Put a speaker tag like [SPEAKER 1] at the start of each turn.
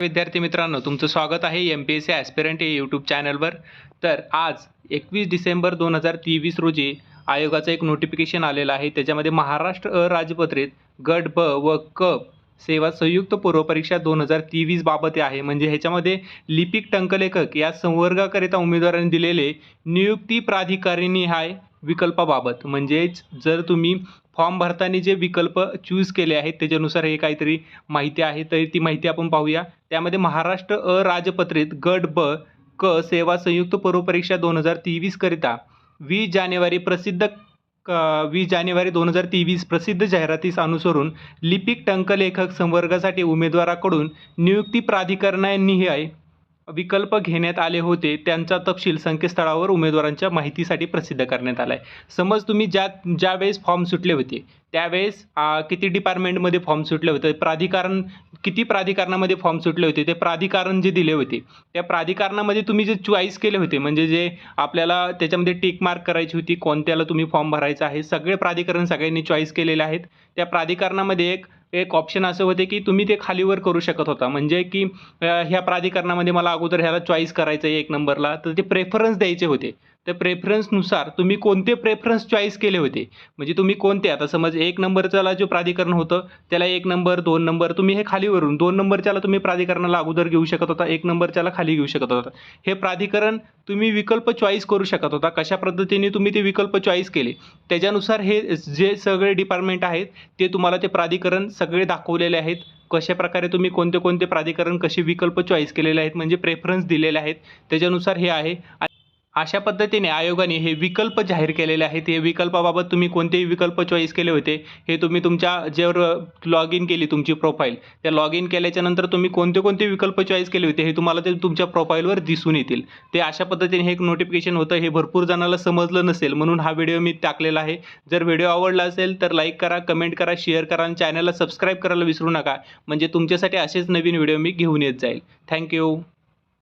[SPEAKER 1] विद्यार्थी मित्रांनो तुमचं स्वागत आहे M P S C aspirant या यूट्यूब चॅनलवर तर आज एकवीस डिसेंबर दोन हजार तेवीस रोजी आयोगाचं एक नोटिफिकेशन आलेलं आहे. त्याच्यामध्ये महाराष्ट्र अराजपत्रित गट ब व क सेवा संयुक्त पूर्वपरीक्षा दोन हजार तेवीस बाबत आहे. म्हणजे ह्याच्यामध्ये लिपिक टंकलेखक या संवर्गाकरिता उमेदवारांनी दिलेले नियुक्ती प्राधिकारिणी हाय विकल्पाबाबत. म्हणजेच जर तुम्ही फॉर्म भरताना जे विकल्प चूज केले आहेत त्याच्यानुसार हे काहीतरी माहिती आहे तर ती माहिती आपण पाहूया. त्यामध्ये महाराष्ट्र अराजपत्रित गट ब क सेवा संयुक्त पूर्वपरीक्षा दोन हजार तेवीसकरिता वीस जानेवारी प्रसिद्ध क- वीस जानेवारी दोन हजार तेवीस प्रसिद्ध जाहिरातीस अनुसरून लिपिक टंकलेखक संवर्गासाठी उमेदवाराकडून नियुक्ती प्राधिकरणानिहाय विकल्प घेण्यात आले होते त्यांचा तपशील संकेतस्थळावर उमेदवारांच्या माहितीसाठी प्रसिद्ध करण्यात आला आहे समज तुम्ही ज्या ज्यावेळेस फॉर्म सुटले होते त्यावेळेस किती डिपार्टमेंटमध्ये फॉर्म सुटले होते? प्राधिकरण किती प्राधिकरणामध्ये फॉर्म सुटले होते? ते प्राधिकरण जे दिले होते त्या प्राधिकरणामध्ये तुम्ही जे चॉईस केले होते म्हणजे जे आपल्याला त्याच्यामध्ये टिक मार्क करायची होती कोणत्याला तुम्ही फॉर्म भरायचा आहे सगळे प्राधिकरण सगळ्यांनी चॉईस केलेले आहेत. त्या प्राधिकरणामध्ये एक एक ऑप्शन असं होते की तुम्ही ते खालीवर करू शकत होता. म्हणजे की ह्या प्राधिकरणामध्ये मला अगोदर ह्याला चॉईस करायचं आहे एक नंबरला तर ते प्रेफरन्स द्यायचे होते. त्या प्रेफरन्सनुसार तुम्ही कोणते प्रेफरन्स चॉईस केले होते? म्हणजे तुम्ही कोणते? आता समज एक नंबरच्याला जो प्राधिकरण होतं त्याला एक नंबर दोन नंबर तुम्ही हे खालीवरून दोन नंबरच्याला तुम्ही प्राधिकरणाला अगोदर घेऊ शकत होता एक नंबरच्याला खाली घेऊ शकत होता. हे प्राधिकरण तुम्ही विकल्प चॉईस करू शकत होता. कशा पद्धतीने तुम्ही ते विकल्प चॉईस केले? त्याच्यानुसार हे जे सगळे डिपार्टमेंट आहेत ते तुम्हाला ते प्राधिकरण सगळे दाखवलेले आहेत. कशा प्रकारे तुम्ही कोणते कोणते प्राधिकरण कसे विकल्प चॉईस केलेले आहेत म्हणजे प्रेफरन्स दिलेले आहेत त्याच्यानुसार हे आहे. अशा पद्धतीने आयोगाने हे विकल्प जाहीर केलेले आहेत. हे विकल्पाबाबत तुम्ही कोणतेही विकल्प चॉईस केले होते हे तुम्ही तुमच्या जेवर लॉग इन केली तुमची प्रोफाईल त्या लॉग इन केल्याच्यानंतर तुम्ही कोणते कोणते विकल्प चॉईस केले होते हे तुम्हाला ते तुमच्या प्रोफाईलवर दिसून येतील. ते अशा पद्धतीने हे एक नोटिफिकेशन होतं हे भरपूर जणांना समजलं नसेल म्हणून हा व्हिडिओ मी टाकलेला आहे. जर व्हिडिओ आवडला असेल तर लाईक करा कमेंट करा शेअर करा आणि चॅनलला सबस्क्राईब करायला विसरू नका. म्हणजे तुमच्यासाठी असेच नवीन व्हिडिओ मी घेऊन येत जाईल. थँक्यू